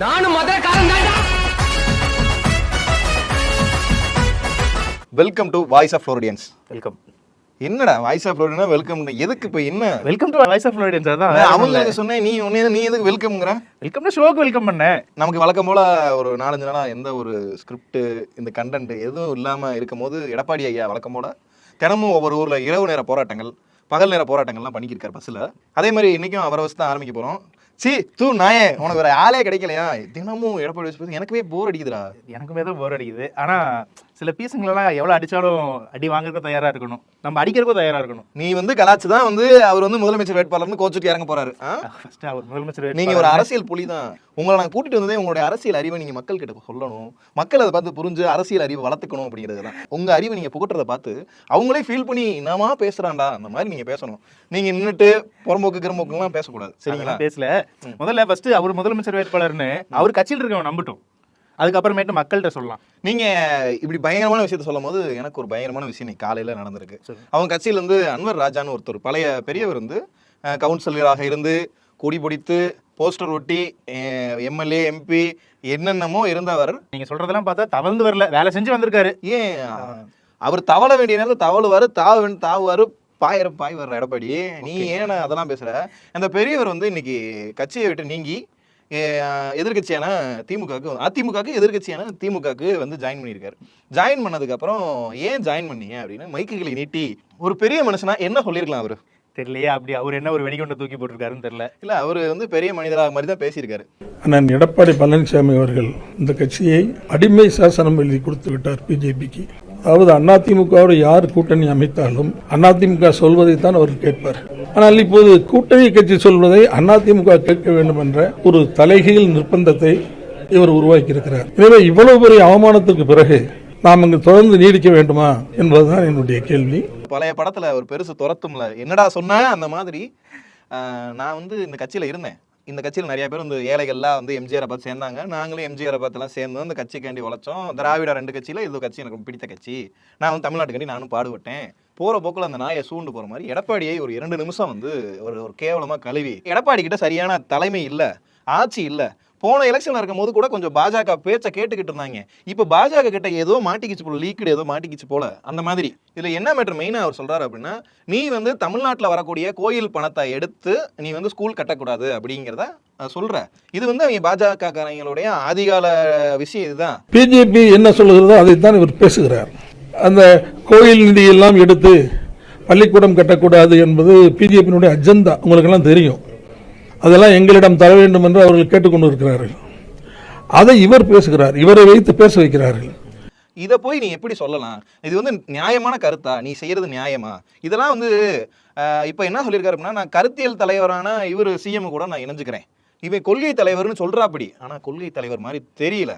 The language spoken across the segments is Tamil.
நானும் மதுரக்காரன் தான்டா. Welcome to voice of Floridians welcome என்னடா வாய்ஸ் ஆஃப் ஃப்ளோரிடியனா வெல்கம் எதுக்கு இப்போ என்ன? Welcome to voice of Floridians அதான் அவங்களுக்கு சொன்னேன் நீ உன்னே நீ எதுக்கு வெல்கம்ங்கிற வெல்கம் டு ஷோக்கு வெல்கம் பண்ணேன். நமக்கு வழக்கம் போல ஒரு நாலஞ்சு நாளா எந்த ஒரு ஸ்கிரிப்ட் இந்த கண்டென்ட் எதுவும் இல்லாம இருக்கும் போது எடப்பாடி ஐயா வழக்கம் போல தினமும் ஒவ்வொரு ஊர்ல இரவு நேர போராட்டங்கள் பகல் நேர போராட்டங்கள்லாம் பண்ணிக்கிருக்காரு பஸ்ஸில் அதே மாதிரி இன்னைக்கும் அவரை வச்சு தான் ஆரம்பிக்க போறோம். சி தூ நாயே உனக்கு வேற ஆளே கிடைக்கலையா? தினமும் எடப்பாடி வச்சு எனக்குமே போர் அடிக்குதுடா. எனக்குமே தான் போர் அடிக்குது. ஆனா சில பீஸுங்களெல்லாம் எவ்வளவு அடிச்சாலும் அடி வாங்குறதுக்கு தயாரா இருக்கணும். நம்ம அடிக்கிறதுக்கும் தயாரா இருக்கணும். நீ வந்து கலாச்சு தான் வந்து அவர் வந்து முதலமைச்சர் வேட்பாளர்னு கோச்சுட்டு இறங்க போறாரு? ஃபர்ஸ்ட் அவர் முதலமைச்சர் நீங்க ஒரு அரசியல் புலி தான் உங்களை நாங்க கூட்டிட்டு வந்ததே உங்களுடைய அரசியல் அறிவை நீங்க மக்கள் கிட்ட சொல்லணும். மக்கள் அதை பார்த்து புரிஞ்சு அரசியல் அறிவை வளர்த்துக்கணும் அப்படிங்கிறது தான். உங்க அறிவை நீங்க புகட்டுறதை பார்த்து அவங்களே ஃபீல் பண்ணி என்னமா பேசுறான்டா? அந்த மாதிரி நீங்க பேசணும். நீங்க நின்னுட்டு புறம்போக்கு கிரம்போக்குலாம் பேசக்கூடாது. சரிங்களா? பேசல. முதல்ல ஃபர்ஸ்ட் அவர் முதலமைச்சர் வேட்பாளர்னு அவர் கட்சியில் இருக்கவன் நம்பட்டும். அதுக்கப்புறமேட்டு மக்கள்கிட்ட சொல்லலாம். நீங்க இப்படி பயங்கரமான விஷயத்த சொல்லும் போது எனக்கு ஒரு பயங்கரமான விஷயம் இன்னைக்கு காலையில நடந்திருக்கு. அவங்க கட்சியில இருந்து அன்வர் ராஜான்னு ஒருத்தர் பழைய பெரியவர் வந்து கவுன்சிலராக இருந்து கொடி பிடித்து போஸ்டர் ஒட்டி எம்எல்ஏ எம்பி என்னென்னமோ இருந்தவர். நீங்க சொல்றதெல்லாம் பார்த்தா தவழ்ந்து வரல. வேலை செஞ்சு வந்திருக்காரு. ஏன்? அவர் தவள வேண்டிய நேரத்தில் தவழுவாரு தாவ தாவுவாரு பாயிர பாய் வர்ற எடப்பாடி. நீ ஏன் அதெல்லாம் பேசுற? அந்த பெரியவர் வந்து இன்னைக்கு கட்சியை விட்டு நீங்கி அஹ், எதிர்க்கட்சியான திமுகவுக்கு அதிமுகவுக்கு எதிர்க்கட்சியான திமுகவுக்கு வந்து ஜாயின் பண்ணியிருக்காரு. ஜாயின் பண்ணதுக்கு அப்புறம் ஏன் ஜாயின் பண்ணீங்க அப்படின்னு மைக்குகளை நீட்டி ஒரு பெரிய மனுஷனா என்ன சொல்லியிருக்கலாம் அவரு? தெரியலையே அப்படி அவர் என்ன ஒரு வெடிகுண்டை தூக்கி போட்டிருக்காருன்னு தெரியல. இல்ல அவர் வந்து பெரிய மனிதராக மாதிரி தான் பேசியிருக்காரு. அண்ணன் எடப்பாடி பழனிசாமி அவர்கள் இந்த கட்சியை அடிமை சாசனம் எழுதி கொடுத்து விட்டார் பிஜேபிக்கு. அதாவது அதிமுகவோடு யார் கூட்டணி அமைத்தாலும் அதிமுக சொல்வதைத்தான் அவர் கேட்பார். ஆனால் இப்போது கூட்டணி கட்சி சொல்வதை அதிமுக கேட்க வேண்டும் என்ற ஒரு தலைகீழ் நிர்பந்தத்தை இவர் உருவாக்கி இருக்கிறார் எனவே இவ்வளவு பெரிய அவமானத்துக்கு பிறகு நாம் இங்கு தொடர்ந்து நீடிக்க வேண்டுமா என்பதுதான் என்னுடைய கேள்வி. பழைய படத்துல ஒரு பெருசு துரத்தும்ல. என்னடா சொன்ன? அந்த மாதிரி நான் வந்து இந்த கட்சியில இருந்தேன். இந்த கட்சியில் நிறைய பேர் வந்து ஏழைகள்லாம் வந்து எம்ஜிஆரை பார்த்து சேர்ந்தாங்க. நாங்களும் எம்ஜிஆரை பார்த்துலாம் சேர்ந்து அந்த கட்சிக்காண்டி உழைச்சோம். திராவிட ரெண்டு கட்சியில் இது கட்சி எனக்கு ரொம்ப பிடித்த கட்சி. நான் வந்து தமிழ்நாட்டுக்காண்டி நானும் பாடுபட்டேன். போற போக்குல அந்த நாயை சூண்டு போற மாதிரி எடப்பாடியை ஒரு இரண்டு நிமிஷம் வந்து ஒரு ஒரு கேவலமா கழுவி எடப்பாடி கிட்ட சரியான தலைமை இல்லை ஆட்சி இல்லை போன எலெக்ஷன்ல இருக்கும் போது கூட கொஞ்சம் பாஜக பேச்சை கேட்டுக்கிட்டு இருந்தாங்க. இப்ப பாஜக கிட்ட ஏதோ மாட்டிக்கிச்சு போல லீக்கடு ஏதோ மாட்டிக்கிச்சு போல அந்த மாதிரி. இதுல என்ன மேட்டர் மெயினா அவர் சொல்றாரு அப்படின்னா நீ வந்து தமிழ்நாட்டுல வரக்கூடிய கோயில் பணத்தை எடுத்து நீ வந்து ஸ்கூல் கட்டக்கூடாது அப்படிங்கிறத சொல்ற இது வந்து அவங்க பாஜக காரங்களுடைய ஆதிகால விஷயம் இதுதான். பிஜேபி என்ன சொல்லுகிறதோ அதைத்தான் இவர் பேசுகிறார். அந்த கோயில் நிதியெல்லாம் எடுத்து பள்ளிக்கூடம் கட்டக்கூடாது என்பது பிஜேபியினுடைய அஜெண்டா உங்களுக்கெல்லாம் தெரியும். அதெல்லாம் எங்களிடம் தர வேண்டும் என்று அவர்கள் கேட்டுக்கொண்டு இருக்கிறார்கள் அதை இவர் பேசுகிறார் இவரை வைத்து பேச வைக்கிறார்கள். இதை போய் நீ எப்படி சொல்லலாம்? இது வந்து நியாயமான கருத்தா? நீ செய்யறது நியாயமா? இதெல்லாம் வந்து இப்ப என்ன சொல்லியிருக்காரு அப்படின்னா நான் கருத்தியல் தலைவரான இவர் சிஎம் கூட நான் இணைஞ்சுக்கிறேன். இவன் கொள்கை தலைவர்னு சொல்றாப்படி. ஆனா கொள்கை தலைவர் மாதிரி தெரியல.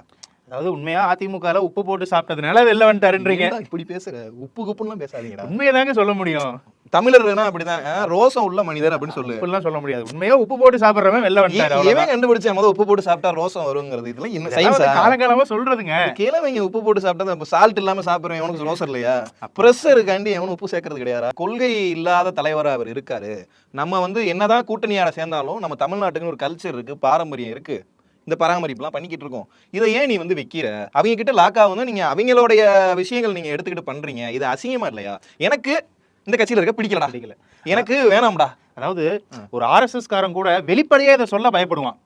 அதாவது உண்மையா அதிமுகல உப்பு போட்டு சாப்பிட்டதுனால வெளில வந்துட்டாருன்றீங்க. இப்படி பேசுற? உப்பு குப்புலாம் பேசாதீங்கடா. உண்மையை தாங்க சொல்ல முடியும். தமிழர்னா அப்படிதான். அஹ், ரோசம் உள்ள மனிதர் அப்படின்னு சொல்லு. இப்படிலாம் சொல்ல முடியாது. உண்மையா உப்பு போட்டு சாப்பிடுறவன் வெளில வந்துட்டாரு. எவன் கண்டுபிடிச்ச முதல் உப்பு போட்டு சாப்பிட்டா ரோசம் வருங்கிறது. இதெல்லாம் வந்து சயின்ஸா காலங்காலமா சொல்றதுங்க. கிழமைங்க உப்பு போட்டு சாப்பிட்டா சால்ட் இல்லாம சாப்பிடுறேன் எவனுக்கு ரோசம் இல்லையா? ப்ரெஷருக்காண்டி எவனும் உப்பு சேர்க்கறது கிடையாதா? கொள்கை இல்லாத தலைவரா அவர் இருக்காரு. நம்ம வந்து என்னதான் கூட்டணியார சேர்ந்தாலும் நம்ம தமிழ்நாட்டுக்குன்னு ஒரு கல்ச்சர் இருக்கு பாரம்பரியம் இருக்கு. இந்த பராமரிப்புலாம் பண்ணிக்கிட்டு இருக்கோம். இதை ஏன் நீ வந்து வைக்கிற? அவங்க கிட்ட லாக்கா வந்து நீங்க அவங்களுடைய விஷயங்கள் நீங்க எடுத்துக்கிட்டு பண்றீங்க. இது அசிங்கமா இல்லையா? எனக்கு இந்த கட்சியில இருக்க பிடிக்கலடா. பிடிக்கல. எனக்கு வேணாம்டா. அதாவது ஒரு ஆர்எஸ்எஸ் காரன் கூட வெளிப்படையா இதை சொல்ல பயப்படுவான்.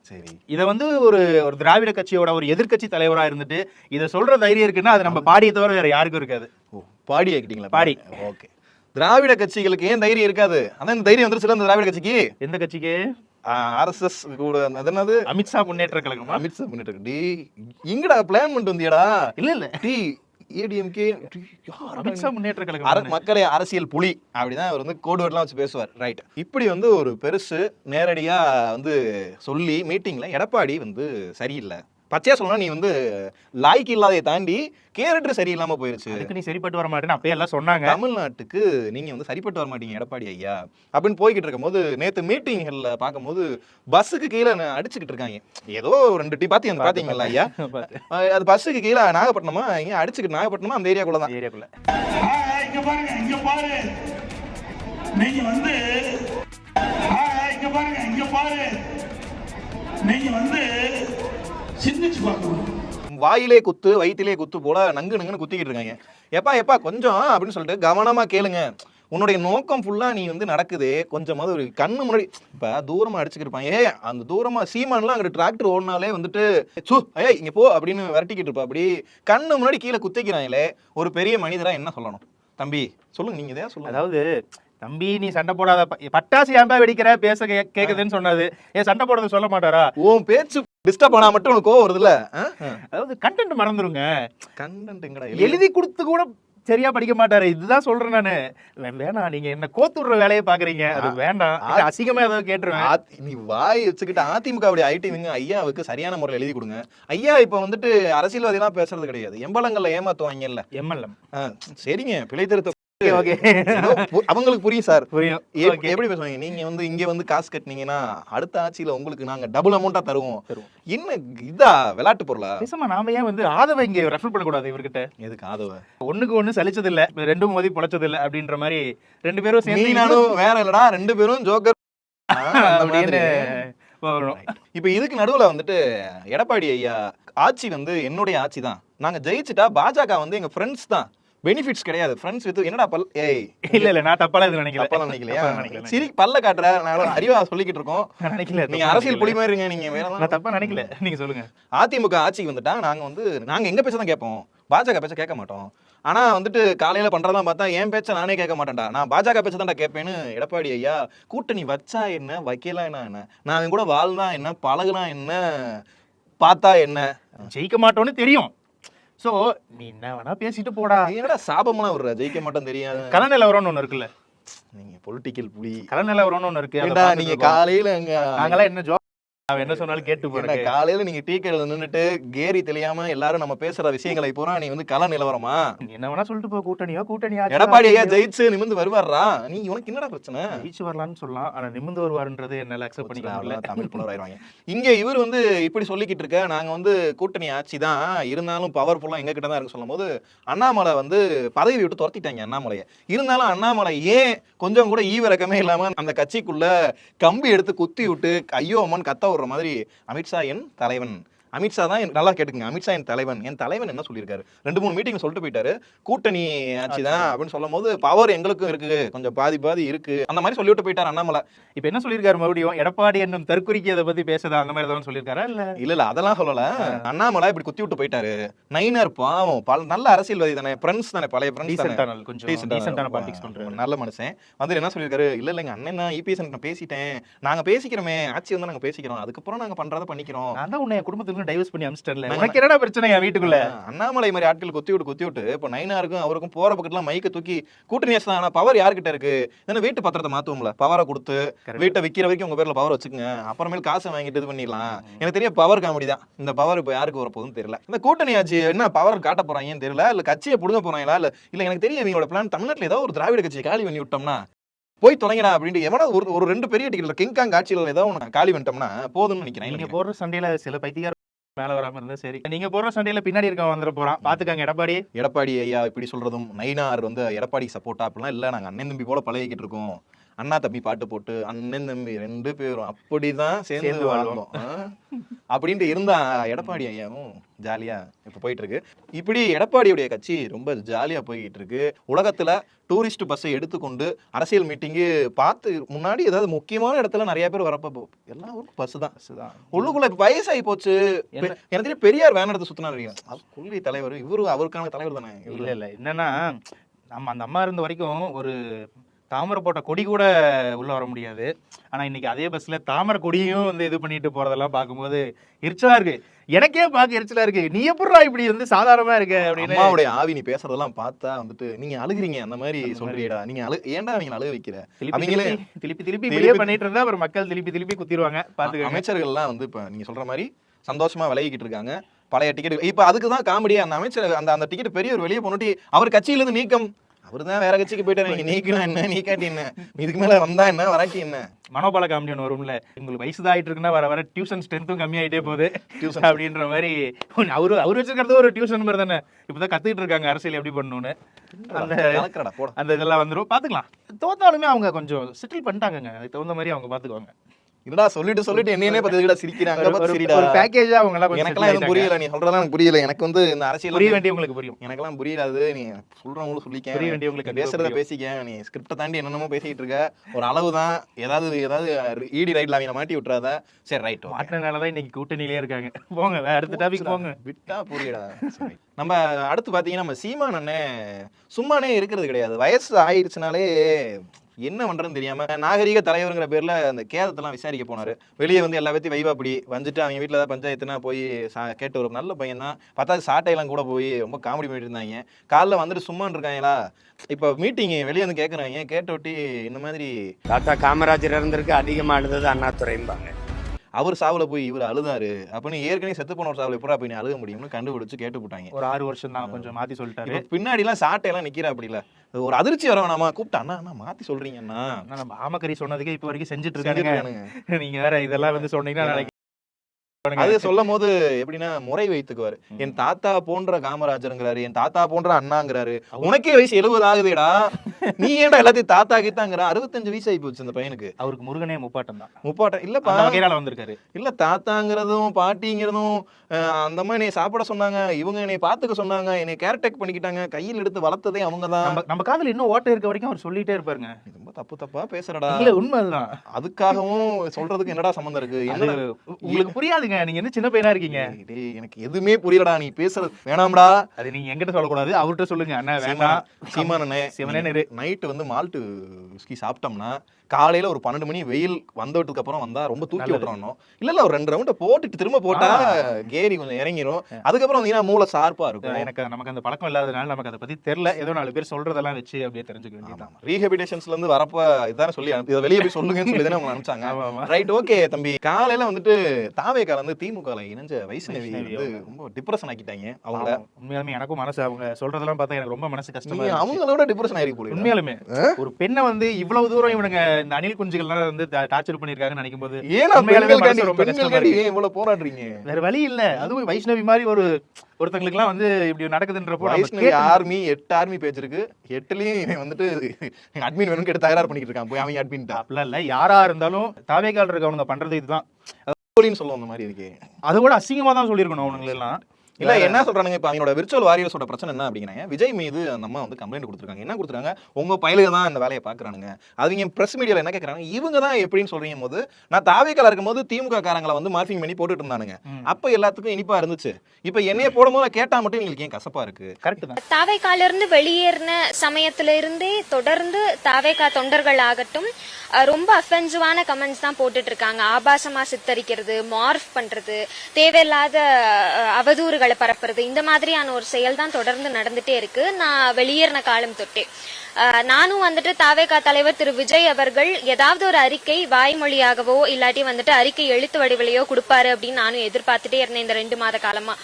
சரி. இதை வந்து ஒரு ஒரு திராவிட கட்சியோட ஒரு எதிர்க்கட்சி தலைவரா இருந்துட்டு இதை சொல்ற தைரியம் இருக்குன்னா அது நம்ம பாடியை தவிர வேற யாருக்கும் இருக்காது. ஓ பாடி ஆக்கிட்டீங்களா பாடி. ஓகே. திராவிட கட்சிகளுக்கு ஏன் தைரியம் இருக்காது? அதான் இந்த தைரியம் வந்துருச்சுல இந்த திராவிட கட்சிக்கு? எந்த கட்சிக்கு? ஆர்எஸ்எஸ் கூட என்னது? அமித்ஷா முன்னேற்ற கழகமா? அமித்ஷா இருக்கு டி இங்கடா பிளான் பண்ணிட்டு வந்தியாடா. இல்ல இல்ல. டி ஏடிஎம்கே முன்னேற்ற கழகம் மக்களை அரசியல் புலி அப்படிதான் அவர் வந்து கோடு வேர்ட்லாம் வச்சு பேசுவார். ரைட் இப்படி வந்து ஒரு பெருசு நேரடியா வந்து சொல்லி மீட்டிங்ல எடப்பாடி வந்து சரியில்லை. பச்சையா சொல்லணும் நீ வந்து லாய்க்கு இல்லாததை தாண்டி கேரக்டர் சரியில்லாம போயிருச்சு. அதுக்கு நீ சரிப்பட்டு வர மாட்டேன்னு அப்பயே எல்லாம் சொன்னாங்க. தமிழ்நாட்டுக்கு நீங்க வந்து சரிப்பட்டு வர மாட்டீங்க எடப்பாடி ஐயா. அப்படின்னு போய்கிட்டு இருக்கும்போது நேத்து மீட்டிங்கள்ல பார்க்கும்போது பஸ்ஸுக்கு கீழே அடிச்சுக்கிட்டு இருக்காங்க. ஏதோ ரெண்டு டீ பாத்தி பாத்தீங்களா ஐயா? அது பஸ்ஸுக்கு கீழே நாகப்பட்டினமா இங்க அடிச்சுக்கிட்டு நாகப்பட்டினமா அந்த ஏரியாக்குள்ள தான். ஏரியாக்குள்ள. ஆ, இங்க பாருங்க இங்க பாரு. நீங்க வந்து ஆ, இங்க பாருங்க இங்க பாரு. நீங்க வந்து சிந்திச்சு பார்க்கணும். வாயிலே குத்து வயிற்றிலே குத்து போல நங்கு நங்குன்னு குத்திக்கிட்டு இருக்காங்க. எப்பா எப்பா கொஞ்சம் அப்படின்னு சொல்லிட்டு கவனமா கேளுங்க. உன்னுடைய நோக்கம் ஃபுல்லா நீ வந்து நடக்குது. கொஞ்சமாவது ஒரு கண்ணு முன்னாடி இப்ப தூரமா அடிச்சுக்கிட்டு இருப்பான் ஏ அந்த தூரமா சீமான்லாம் அங்கிட்டு டிராக்டர் ஓடினாலே வந்துட்டு சு ஏய் இங்க போ அப்படின்னு விரட்டிக்கிட்டு இருப்பா. அப்படி கண்ணு முன்னாடி கீழே குத்திக்கிறாங்களே ஒரு பெரிய மனிதரா என்ன சொல்லணும்? தம்பி சொல்லுங்க நீங்க இதே சொல்லுங்க அதாவது தம்பி நீ சண்டை போடாத பட்டாசு ஏன்பா வெடிக்கிற? பேச கே- கேக்குதுன்னு சொன்னது. ஏன் சண்டை போடுறது சொல்ல மாட்டாரா? உன் பேச்சு டிஸ்டர்ப் பண்ணா மட்டும் உனக்கு கோவம் வருதுல்ல? அதாவது கண்டென்ட் மறந்துருங்க. கண்டென்ட்ங்கடா எழுதி கொடுத்து கூட சரியா படிக்க மாட்டாரு. இதுதான் சொல்றேன் நானு. வேணாம் நீங்க என்ன கோத்து விடுற வேலையை பாக்குறீங்க. அது வேண்டாம். அசிங்கமா ஏதாவது கேட்டுருவேன். நீ வாய் வச்சுக்கிட்டு அதிமுக அப்படி ஐடிவிங்க ஐயாவுக்கு சரியான முறையில் எழுதி கொடுங்க. ஐயா இப்ப வந்துட்டு அரசியல்வாதி எல்லாம் பேசுறது கிடையாது. எம்பளங்கள்ல ஏமாத்துவாங்கல்ல. எம்எல்எம் ஆ, சரிங்க. பிழை திருத்த அவங்களுக்கு புரியும் சார். புரியும். எப்படி பேசுவாங்க? நீங்க வந்து இங்க வந்து காசு கட்டினீங்கன்னா அடுத்த ஆட்சியில உங்களுக்கு நாங்க டபுள் அமௌண்டா தருவோம். என்ன இதா விளையாட்டு பொருளா? பேசாம நாம ஏன் வந்து ஆதவ இங்க ரெஃபர் பண்ணக்கூடாது இவர்கிட்ட? எதுக்கு ஆதவ ஒண்ணுக்கு ஒண்ணு சலிச்சது இல்ல ரெண்டும் மோதி பொழைச்சது இல்ல அப்படின்ற மாதிரி ரெண்டு பேரும் சேர்ந்து நானும் வேற இல்லடா ரெண்டு பேரும் ஜோக்கர். இப்ப இதுக்கு நடுவுல வந்துட்டு எடப்பாடி ஐயா ஆட்சி வந்து என்னுடைய ஆட்சி தான். நாங்க ஜெயிச்சுட்டா பாஜக வந்து எங்க ஃப்ரெண்ட்ஸ் தான். பெனிஃபிட்ஸ் கிடையாது. ஃப்ரெண்ட்ஸ் வித் என்னடா பல்? ஏய் இல்ல இல்ல நான் தப்பால இது நினைக்கல. தப்பாலாம் நினைக்கலையா? சிரி பல்ல காட்டுற நான் அறிவா சொல்லிக்கிட்டு இருக்கோம். நான் நினைக்கல நீங்க அரசியல் புலி. மாதிரி இருங்க நீங்க வேற நான் தப்பா நினைக்கல. நீங்க சொல்லுங்க. அதிமுக ஆட்சிக்கு வந்துட்டா நாங்க வந்து நாங்க எங்க பேச்ச தான் கேட்போம்? பாஜக பேச்ச கேட்க மாட்டோம். ஆனா வந்துட்டு காலையில பண்றதா பார்த்தா என் பேச்ச நானே கேட்க மாட்டேன்டா. நான் பாஜக பேச்ச தான்டா கேட்பேன்னு எடப்பாடி ஐயா கூட்டணி வச்சா என்ன வைக்கலாம் என்ன நான் அவன் கூட வாழ்ந்தா என்ன பழகுனா என்ன பார்த்தா என்ன? ஜெயிக்க மாட்டோம்னு தெரியும். சோ நீ என்ன வேணா பேசிட்டு போடா. என்னடா சாபம்லாம் விடுற? ஜெயிக்க மாட்டேன் தெரியாது. கல நிலவரம்னு ஒண்ணு இருக்குல்ல. நீங்க பொலிட்டிக்கல் புலி. கல நிலவரம்னு ஒண்ணு இருக்கு. நீங்க. காலையில அங்க நாங்கெல்லாம் என்ன ஜோ அவன் என்ன சொன்னாலும் கேட்டு போறேன் காலையில நீங்க டீ கடையில நின்னுட்டு கேரி தெளியாம எல்லாரும் நம்ம பேசுற விஷயங்களை பூரா நீ வந்து கள நிலவரமா? என்ன வேணா சொல்லிட்டு போ கூட்டணியோ கூட்டணி ஆட்சி எடப்பாடி ஐயா. ஜெயிச்சு நிமிந்து வருவாரா? நீ உனக்கு என்னடா பிரச்சனை? ஜெயிச்சு வரலாம்னு சொல்லலாம் ஆனா நிமிந்து வருவாருன்றது என்னால அக்செப்ட் பண்ணிக்க முடியல. அவ்வளவுதான் தமிழ் புலவராயிருவாங்க இங்க இவர் வந்து இப்படி சொல்லிக்கிட்டு இருக்க நாங்க வந்து கூட்டணி ஆட்சி தான் இருந்தாலும் பவர்ஃபுல்லா எங்க கிட்ட தான் இருக்கு சொல்லும் போது அண்ணாமலை வந்து பதவி விட்டு துரத்திட்டாங்க அண்ணாமலையை. இருந்தாலும் அண்ணாமலை ஏன் கொஞ்சம் கூட ஈவிரக்கமே இல்லாம அந்த கட்சிக்குள்ள கம்பி எடுத்து குத்தி விட்டு ஐயோ அம்மன் கத்த ஒரு மாதிரி அமித்ஷா என் தலைவன். அமித்ஷா தான் நல்லா கேட்டுங்க அமித்ஷா என் தலைவன். என் தலைவன் என்ன சொல்லியிருக்காரு? ரெண்டு மூணு மீட்டிங் சொல்லிட்டு போயிட்டாரு. கூட்டணி தான் அப்படின்னு சொல்லும் போது பவர் எங்களுக்கும் இருக்கு கொஞ்சம் பாதி பாதி இருக்கு. அந்த மாதிரி சொல்லிவிட்டு போயிட்டாரு அண்ணாமலை. இப்ப என்ன சொல்லியிருக்காரு மறுபடியும்? எடப்பாடி என்னும் தற்குறிக்கு அதை பத்தி பேசுதா? அந்த மாதிரி ஏதாவது சொல்லியிருக்காரா இல்ல? இல்ல இல்ல அதெல்லாம் சொல்லல. அண்ணாமலை இப்படி குத்தி விட்டு போயிட்டாரு. நைனர் பாவம் பல நல்ல அரசியல்வாதி தானே. ஃப்ரெண்ட்ஸ் தானே பழைய ஃப்ரெண்ட்ஸ் கொஞ்சம் பாலிடிக்ஸ் பண்றாரு. நல்ல மனுஷன். வந்து என்ன சொல்லியிருக்காரு? இல்ல இல்லைங்க அண்ணன் தான் இபிஎஸ் நான் பேசிட்டேன். நாங்க பேசிக்கிறோமே. ஆட்சி வந்து நாங்க பேசிக்கிறோம். அதுக்கப்புறம் நாங்க பண்றதை பண்ணிக்கிறோம். நான் தான் உன்னை என் குடும்பத்துக்கு டைவர்ஸ் பண்ணி அமிச்சிட்டேன்ல. நான் உனக்கு என்னடா பிரச்சனை என் வீட்டுக்குள்ள? அண்ணாமலை மாதிரி ஆட்கள் குத்தி விட்டு குத்தி விட்டு இப்போ நைனாருக்கும் அவருக்கும் போற பக்கத்துலாம் மைக்க தூக்கி கூட்டணி தான் ஆனா பவர் யார்கிட்ட இருக்கு? ஏன்னா வீட்டு பத்திரத்தை மாத்துவோம்ல. பவரை கொடுத்து. வீட்டை விக்கிற வரைக்கும் உங்க பேர்ல பவர் வச்சுக்கோங்க. அப்புறமேல் காசை வாங்கிட்டு இது பண்ணிடலாம். எனக்கு தெரிய பவர் காமெடி தான். இந்த பவர் இப்போ யாருக்கு வரப்போகுதுன்னு தெரியல. இந்த கூட்டணி ஆட்சி என்ன பவர் காட்ட போறாங்கன்னு தெரியல இல்ல கட்சியை புடுங்க போறாங்களா இல்ல இல்ல எனக்கு தெரியும் இவங்களோட பிளான் தமிழ்நாட்டுல ஏதாவது ஒரு திராவிட கட்சியை காலி பண்ணி விட்டோம்னா போய் தொலைங்கடா அப்படின்ட்டு எவனோ ஒரு ஒரு ரெண்டு பெரிய டிக்கெட்ல கிங்காங் ஆட்சியில் ஏதாவது ஒன்று காலி பண்ணிட்டோம்னா போதும்னு நினைக்கிறேன். நீங்க. போடுற சண்டையில சில பைத்தியார் மேல வராம இருந்தா சரி. நீங்க போடுற சண்டையில பின்னாடி இருக்க வந்துட போறான். பாத்துக்காங்க எடப்பாடி. எடப்பாடி ஐயா இப்படி சொல்றதும் நைனார் வந்து எடப்பாடி சப்போர்ட்டா? அப்படிலாம் இல்ல. நாங்க அண்ணன் தம்பி போல பழகிக்கிட்டு இருக்கோம். அண்ணா தம்பி பாட்டு போட்டு அண்ணன் தம்பி ரெண்டு பேரும் அப்படிதான் சேர்ந்து வாழ்ந்தோம்? அப்படின்ட்டு இருந்தா எடப்பாடி ஐயாவும் ஜாலியா இப்ப போயிட்டு இருக்கு இப்படி எடப்பாடியுடைய கட்சி ரொம்ப ஜாலியா போய்கிட்டு இருக்கு உலகத்துல டூரிஸ்ட் பஸ்ஸை எடுத்துக்கொண்டு அரசியல் மீட்டிங்கு பார்த்து முன்னாடி ஏதாவது முக்கியமான இடத்துல நிறைய பேர் வரப்போ எல்லா ஊருக்கும் பஸ் தான். உள்ளுக்குள்ள இப்ப வயசாகி போச்சு. எனக்கு தெரியும் பெரியார் வேன் எடுத்து சுத்தினாரு அது கொள்கை தலைவர் இவரு அவருக்கான தலைவர் தானே இல்ல இல்ல. என்னன்னா நம்ம அந்த அம்மா இருந்த வரைக்கும் ஒரு தாமரை போட்ட கொடி கூட உள்ள வர முடியாது. ஆனா இன்னைக்கு அதே பஸ்ல தாமரை கொடியும் வந்து இது பண்ணிட்டு போறதெல்லாம் பார்க்கும்போது எரிச்சலா இருக்கு. எனக்கே பார்க்க எரிச்சலா இருக்கு. நீ எப்படிடா இப்படி வந்து சாதாரணமா இருக்க அப்படின்னு. அம்மாவுடைய ஆவி நீ பேசுறதெல்லாம் பார்த்தா வந்துட்டு நீங்க அழுகுறீங்க. அந்த மாதிரி சொல்றியடா நீங்க அழு ஏன்டா நீங்க அழுக வைக்கிற? அவங்களே திருப்பி திருப்பி இப்படியே பண்ணிட்டு இருந்தா அப்புறம் மக்கள் திருப்பி திருப்பி குத்திடுவாங்க. பாத்துக்கோங்க அமைச்சர்கள்லாம் வந்து இப்ப நீங்க சொல்ற மாதிரி சந்தோஷமா விலகிக்கிட்டு இருக்காங்க. பழைய டிக்கெட் இப்ப அதுக்கு தான் காமெடியா அந்த அமைச்சர் அந்த அந்த டிக்கெட் பெரியவர் வெளியே போனுட்டி அவர் கட்சியில இருந்து நீக்கம் அவர் தான் வேற கட்சிக்கு போயிட்டாரு நீங்க நீக்கினா என்ன? நீக்காட்டி என்ன? இதுக்கு மேல வந்தா என்ன? வராட்டி என்ன? மனோபல காமெடி ஒன்று வரும்ல உங்களுக்கு வயசு ஆயிட்டு இருக்குன்னா வர வர டியூஷன் ஸ்ட்ரென்த்தும் கம்மியாயிட்டே போகுது. Tuition. அப்படின்ற மாதிரி அவரு அவர் வச்சிருக்கிறது ஒரு டியூஷன் மாதிரி தானே. இப்பதான் கத்துக்கிட்டு இருக்காங்க அரசியல் எப்படி பண்ணணும்னு. அந்த அந்த இதெல்லாம் வந்துரும். பாத்துக்கலாம் தோத்தாலுமே அவங்க கொஞ்சம் செட்டில் பண்ணிட்டாங்கங்க. அதுக்கு தகுந்த மாதிரி அவங்க பாத்துக்குவாங்க என்னடா சொல்லிட்டு சொல்லிட்டு என்னையே பத்தி சிரிக்கிறாங்க. பார்த்து சிரிடா. பேக்கேஜா அவங்க எல்லாம் எனக்கெல்லாம் எதுவும் புரியல நீ சொல்றதெல்லாம் எனக்கு புரியல. எனக்கு வந்து இந்த அரசியல் புரிய வேண்டியவங்களுக்கு புரியும். எனக்கெல்லாம் புரியாது நீ சொல்றவங்களும் சொல்லிக்க. புரிய வேண்டியவங்களுக்கு நீ பேசுறத பேசிக்க. நீ ஸ்கிரிப்ட தாண்டி என்னென்னமோ பேசிட்டு இருக்க. ஒரு அளவு தான் ஏதாவது ஏதாவது ஈடி ரைட்ல அவங்க மாட்டி விட்டுறாத. சரி ரைட் மாற்றினாலதான் இன்னைக்கு கூட்டணியிலே இருக்காங்க. போங்க அடுத்த டாபிக் போங்க. விட்டா புரியடா. நம்ம அடுத்து பாத்தீங்கன்னா நம்ம சீமான் அண்ணன் சும்மானே இருக்கிறது கிடையாது. வயசு ஆயிடுச்சுனாலே என்ன பண்ணுறதுன்னு தெரியாம நாகரிக தலைவருங்கிற பேர்ல அந்த கேதத்தெல்லாம் விசாரிக்க போனாரு. வெளியே வந்து எல்லாத்தையும் வைவா அப்படி வந்துட்டு அவங்க வீட்டில் ஏதாவது பஞ்சாயத்துனா போய் சா- கேட்டு ஒரு நல்ல பையன் தான். பார்த்தா சாட்டையெல்லாம் கூட போய் ரொம்ப காமெடி பண்ணிட்டு இருந்தாங்க. காலைல வந்துட்டு சும்மான்னு இருக்காங்களா இப்ப மீட்டிங் வெளியே வந்து கேட்குறாங்க கேட்டு ஒட்டி இந்த மாதிரி தாத்தா காமராஜர் இருந்திருக்கு அதிகமா அழுதது அண்ணாதுரைம்பாங்க. அவர் சாவுல போய் இவர் அழுதாரு அப்படின்னு ஏற்கனவே செத்து போன ஒரு சாவுல எப்படா போய் நீ அழுக முடியும்னு கண்டுபிடிச்சு கேட்டு போட்டாங்க. ஒரு ஆறு வருஷம் தான் கொஞ்சம் மாத்தி சொல்லிட்டாரு. இப்ப பின்னாடி எல்லாம் சாட்டை எல்லாம் நிக்கிறா அப்படி இல்ல. ஒரு அதிர்ச்சி வர வேணாமா? கூப்பிட்டா அண்ணா அண்ணா மாத்தி சொல்றீங்க அண்ணா. ஆனா நம்ம ஆமக்கறி சொன்னதுக்கே இப்ப வரைக்கும் செஞ்சுட்டு இருக்காங்க. நீங்க வேற இதெல்லாம் வந்து சொன்னீங்கன்னா அது சொல்லும் போது எப்படின்னா முறை வைத்துக்குவாரு. என் தாத்தா போன்ற காமராஜருங்கிறாரு என் தாத்தா போன்ற அண்ணாங்கிறாரு. உனக்கே வயசு எழுபது ஆகுதேடா. நீ ஏன்டா எல்லாத்தையும் தாத்தா கீத்தாங்கிற? அறுபத்தஞ்சு வயசு ஆகி போச்சு அந்த பையனுக்கு. அவருக்கு முருகனே முப்பாட்டம் தான். முப்பாட்டம். இல்லப்பா. வந்திருக்காரு. இல்ல தாத்தாங்கிறதும் பாட்டிங்கிறதும் அந்த மாதிரி என்னை சாப்பிட சொன்னாங்க. இவங்க என்னை பாத்துக்க சொன்னாங்க. என்னை கேர்டேக் பண்ணிக்கிட்டாங்க. கையில் எடுத்து வளர்த்ததே அவங்க தான். நம்ம காதுல இன்னும் ஓட்ட இருக்க வரைக்கும் அவர் சொல்லிட்டே இருப்பாருங்க. தப்பு தப்பா பேசுறடா. இல்ல உண்மை அதுதான் அதுக்காகவும் சொல்றதுக்கு என்னடா சம்மந்தம் இருக்கு? என்ன உங்களுக்கு புரியாதுங்க. நீங்க என்ன சின்ன பையனா இருக்கீங்க? எனக்கு எதுவுமே புரியலடா. நீ பேசுறது வேணாம்டா. அது நீங்க எங்கிட்ட சொல்லக்கூடாது. அவர்கிட்ட சொல்லுங்க. அண்ணா வேண்டாம் சீமானே இரு. நைட்டு வந்து மால்ட்டு விஸ்கி சாப்பிட்டோம்னா காலையில ஒரு பன்னெண்டு மணி வெயில் வந்ததுக்கு அப்புறம் வந்தா ரொம்ப தூக்கி. விட்டுறணும். இல்ல இல்ல ஒரு ரெண்டு ரவுண்ட போட்டுட்டு திரும்ப போட்டா கேரி கொஞ்சம் இறங்கிரும். அதுக்கப்புறம் வந்தீங்கன்னா மூளை ஷார்ப்பா இருக்கும். எனக்கு நமக்கு அந்த பழக்கம் இல்லாதனால நமக்கு அதை பத்தி தெரியல. ஏதோ நாலு பேர் சொல்றதெல்லாம் வச்சு அப்படியே தெரிஞ்சுக்க வேண்டியதான் ரீஹபிடேஷன்ஸ்ல இருந்து வரப்ப இதான சொல்லி இதை வெளியே போய் சொல்லுங்கன்னு சொல்லி தானே அவங்க அனுப்பிச்சாங்க. ஆமா. ரைட் ஓகே தம்பி. காலையில வந்துட்டு தாவேக்கால வந்து திமுக இணைஞ்ச வைஷ்ணவி வந்து ரொம்ப டிப்ரெஷன் ஆக்கிட்டாங்க அவங்கள. ஆமா. உண்மையாலுமே எனக்கும் மனசு அவங்க சொல்றதெல்லாம் பார்த்தா எனக்கு ரொம்ப மனசு கஷ்டமா நீ இருந்துச்சு. அவங்களோட டிப்ரெஷன் ஆயிருக்கு போல உண்மையாலுமே. ஒரு பெண்ணை வந்து இவ்வளவு தூரம் இவனுங்க இந்த அணில் குஞ்சுகள்லாம் வந்து டார்ச்சர் பண்ணிருக்காங்கன்னு நினைக்கும் போது ரொம்ப இவ்வளவு போராடுறீங்க? வேற வழி இல்ல. அதுவும் வைஷ்ணவி மாதிரி ஒரு ஒருத்தங்களுக்குலாம் வந்து இப்படி நடக்குதுன்றப்போ வைஷ்ணவி ஆர்மி எட்டு ஆர்மி பேஜ் இருக்கு. எட்டுலயும் இவன் வந்துட்டு அட்மின் வேணும்னு கேட்டு தயார் பண்ணிட்டு இருக்கான். போய் அவன் அட்மின்டா அப்படிலாம் இல்ல. யாரா இருந்தாலும் தாவேகால் இருக்கவங்க பண்றது இதுதான். சொல்லுவோம் அந்த மாதிரி இருக்கு. அதை விட அசிங்கமா தான் சொல்லியிருக்கணும் அவனுங்க எல்லாம் இல்ல என்ன சொல்றானுங்க? இப்ப அவங்களோட விர்ச்சுவல் வாரியர்ஸோட பிரச்சனை என்ன அப்படிங்கிறாங்க விஜய் மீது அந்த அம்மா வந்து கம்ப்ளைண்ட் கொடுத்துருக்காங்க. என்ன கொடுத்துருக்காங்க? உங்க பயலுக தான் இந்த வேலையை பாக்குறானுங்க அவங்க பிரஸ் மீடியால என்ன கேக்குறாங்க? இவங்க தான் எப்படின்னு சொல்றீங்க போது நான் தாவேக்கால இருக்கும்போது திமுக காரங்களை வந்து மார்பிங் பண்ணி போட்டுட்டு இருந்தானுங்க. அப்ப எல்லாத்துக்கும் இனிப்பா இருந்துச்சு. இப்ப என்னைய போடும்போது கேட்டா மட்டும் எங்களுக்கு ஏன் கசப்பா இருக்கு? கரெக்ட் தான். தாவேக்கால இருந்து வெளியேறின சமயத்துல இருந்தே தொடர்ந்து தாவேக்கா தொண்டர்கள் ஆகட்டும் ரொம்ப அஃபென்சிவான கமெண்ட்ஸ் தான் போட்டுட்டு இருக்காங்க. ஆபாசமா சித்தரிக்கிறது மார்ஃப் பண்றது தேவையில்லாத அஹ், அவதூறுகளை பரப்புறது. இந்த மாதிரியான ஒரு செயல் தான் தொடர்ந்து நடந்துட்டே இருக்கு. நான் வெளியேறின காலம் தொட்டே. நானும் வந்துட்டு தாவேகா தலைவர் திரு விஜய் அவர்கள் ஏதாவது ஒரு அறிக்கை வாய்மொழியாகவோ இல்லாட்டி வந்துட்டு அறிக்கை எழுத்து வடிவிலையோ கொடுப்பாரு அப்படின்னு நானும் எதிர்பார்த்துட்டே இருந்தேன் இந்த ரெண்டு மாத காலமா.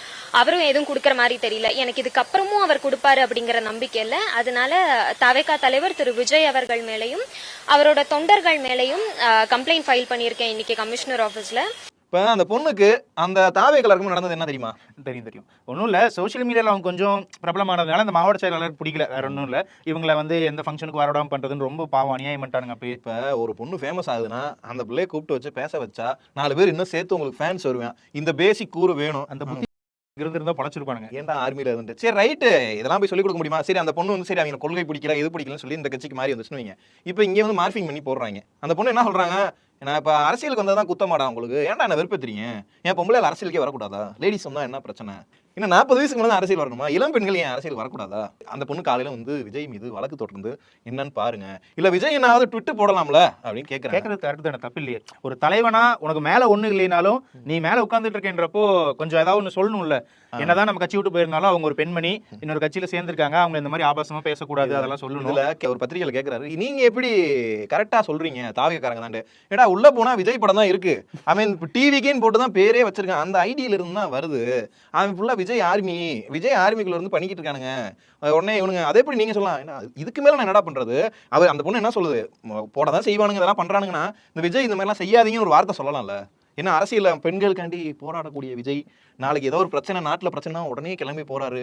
அவரும் எதுவும் கொடுக்கற மாதிரி தெரியல. எனக்கு இதுக்கப்புறமும் அவர் கொடுப்பாரு அப்படிங்கிற நம்பிக்கை இல்ல. அதனால தவேகா தலைவர் திரு விஜய் அவர்கள் மேலையும் அவரோட தொண்டர்கள் மேலையும் கம்ப்ளைண்ட் ஃபைல் பண்ணியிருக்கேன் இன்னைக்கு கமிஷனர் ஆபீஸ்ல இப்ப அந்த பொண்ணுக்கு அந்த தாவேக்கால இருக்கும்போது நடந்தது என்ன தெரியுமா? தெரியும் தெரியும். ஒன்றும் இல்லை சோஷியல் மீடியாவில் அவங்க கொஞ்சம் பிரபலமானதுனால அந்த மாவட்ட செயலாளர் பிடிக்கல. வேற ஒன்றும் இல்லை. இவங்களை வந்து எந்த ஃபங்க்ஷனுக்கு வரவிடாம பண்றதுன்னு ரொம்ப பாவம் அநியாயம் பண்ணிட்டானுங்க அப்பயே. இப்ப ஒரு பொண்ணு ஃபேமஸ் ஆகுதுன்னா அந்த பிள்ளைய கூப்பிட்டு வச்சு பேச வச்சா நாலு பேர் இன்னும் சேர்த்து உங்களுக்கு ஃபேன்ஸ் வருவேன். இந்த பேசிக் கூறு வேணும். அந்த புத்தி இருந்திருந்தா பொழைச்சிருப்பானுங்க. ஏன்டா ஆர்மியில இருந்துட்டு? சரி ரைட்டு இதெல்லாம் போய் சொல்லிக் கொடுக்க முடியுமா? சரி அந்த பொண்ணு வந்து சரி அவங்க கொள்கை பிடிக்கல எது பிடிக்கலன்னு சொல்லி இந்த கட்சிக்கு மாறி வந்துச்சுன்னு வைங்க. இப்போ இங்கே வந்து மார்பிங் பண்ணி போடுறாங்க. அந்த பொண்ணு என்ன சொல்றாங்க? ஏன்னா இப்போ அரசியலுக்கு வந்தால் தான் குத்தமாடா உங்களுக்கு. ஏன்டா என்ன வெறுப்பேத்துறீங்க? ஏன் பொம்பளை அரசியலுக்கே வரக்கூடாதா? லேடிஸ் வந்தா என்ன பிரச்சனை? இன்னும் நாற்பது வயசுக்கு மேலே அரசியல் வரணுமா? இளம் பெண்கள் ஏன் அரசியல் வரக்கூடாதா? அந்த பொண்ணு காலையில் வந்து விஜய் மீது வழக்கு தொடர்ந்து என்னன்னு பாருங்க. இல்லை விஜய் என்னாவது ட்விட்டு போடலாம்ல? அப்படின்னு கேட்குற கேட்கறது கரெக்ட் தானே தப்பு இல்லையே. ஒரு தலைவனா உனக்கு மேலே ஒன்றும் இல்லைனாலும் நீ மேலே உட்காந்துட்டு இருக்கேன்றப்போ கொஞ்சம் ஏதாவது ஒன்று சொல்லணும்ல. என்னதான் நம்ம கட்சி விட்டு போயிருந்தாலும் அவங்க ஒரு பெண்மணி இன்னொரு கட்சியில சேர்ந்திருக்காங்க அவங்க இந்த மாதிரி ஆபாசமா பேசக்கூடாது அதெல்லாம் சொல்லணும். இதுல கே- ஒரு பத்திரிகையில கேக்குறாரு நீங்க எப்படி கரெக்டா சொல்றீங்க தாவியக்காரங்க தான் ஏடா உள்ள போனா விஜய் படம் தான் இருக்கு. அவன் டிவிக்கேன்னு போட்டு தான் பேரே வச்சிருக்கான் அந்த ஐடியில இருந்து தான் வருது. அவன் ஃபுல்லா விஜய் ஆர்மி விஜய் ஆர்மிக்குள்ள இருந்து பண்ணிக்கிட்டு இருக்கானுங்க. உடனே இவனுங்க அதே எப்படி நீங்க சொல்லலாம்? என்ன, இதுக்கு மேல நான் என்னடா பண்றது? அவர் அந்த பொண்ணு என்ன சொல்லுது? போட தான் செய்வானுங்க இதெல்லாம் பண்றானுங்கன்னா இந்த விஜய் இந்த மாதிரிலாம் செய்யாதீங்கன்னு ஒரு வார்த்தை சொல்லலாம்ல. ஏன்னா அரசியல்ல பெண்களுக்காண்டி போராடக்கூடிய விஜய் நாளைக்கு ஏதோ ஒரு பிரச்சனை நாட்டுல பிரச்சனை உடனே கிளம்பி போறாரு.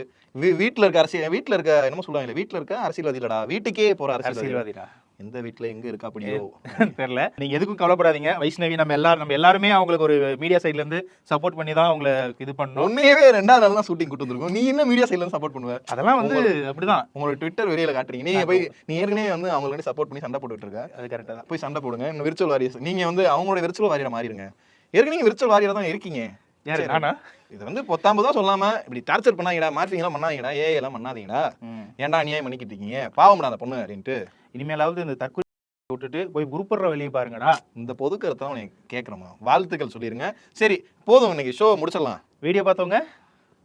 வீட்டுல இருக்க அரசியல் வீட்டுல இருக்க என்னமோ சொல்லுவாங்க வீட்டுல இருக்க அரசியல்வாதி இல்லடா வீட்டுக்கே போற அரசியல்வாதி. அரசியல்வாதிடா. எந்த வீட்டுல எங்க இருக்கா அப்படியோ. தெரியல. நீங்க எதுக்கும் கவலைப்படாதீங்க. வைஷ்ணவி நம்ம எல்லாரும் நம்ம எல்லாருமே அவங்களுக்கு ஒரு மீடியா சைடுல இருந்து சப்போர்ட் பண்ணி தான் அவங்கள இது பண்ணோம் உண்மையவே ரெண்டாவது நாள் தான் ஷூட்டிங் கூட்டு வந்திருக்கோம். நீ என்ன மீடியா சைட்ல சப்போர்ட் பண்ணுவ? அதெல்லாம் வந்து அப்படிதான். உங்களோட ட்விட்டர் வெளியில காட்டுறீங்க. நீங்க போய் நீ ஏற்கனவே வந்து அவங்களுக்கு சப்போர்ட் பண்ணி சண்டை போட்டுட்டு இருக்க. அது கரெக்டா தான். போய் சண்டை போடுங்க. இன்னும் விர்ச்சுவல் வாரியர்ஸ். நீங்க வந்து அவங்களோட விர்ச்சுவல் வாரியரை மாறிடுங்க. ஏற்கனவே விர்ச்சுவல் வாரியரா தான் இருக்கீங்க? யாரு சரி. நானா? இது வந்து பொத்தாம்பதா சொல்லாம இப்படி டார்ச்சர் பண்ணாங்கடா மார்ஃபிங்லாம் பண்ணாதீங்கடா ஏ எல்லாம் பண்ணாதீங்கடா. ஏன்டா அநியாயம் பண்ணிக்கிட்டு இருக்கீங்க? பாவம்டா அந்த பொண்ணு அப்படின்ட்டு. இனிமேலாவது இந்த தற்கொலை விட்டுட்டு போய் உருப்படுற வெளியே பாருங்கடா. இந்த பொது கருத்தை உனக்கு கேட்கணுமா வாழ்த்துக்கள் சொல்லிருங்க. சரி போதும் இன்னைக்கு ஷோ முடிச்சிடலாம். வீடியோ பார்த்தவங்க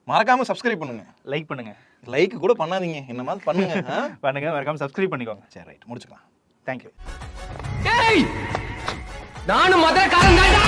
மறக்காம சப்ஸ்கிரைப் பண்ணுங்க. லைக் பண்ணுங்க. லைக் கூட பண்ணாதீங்க. என்ன மாதிரி பண்ணுங்க ஆ? பண்ணுங்க மறக்காம சப்ஸ்கிரைப் பண்ணிக்கோங்க. சரி ரைட் முடிச்சுக்கலாம். தேங்க்யூ நானும் மதுரக்காரன் தான்டா!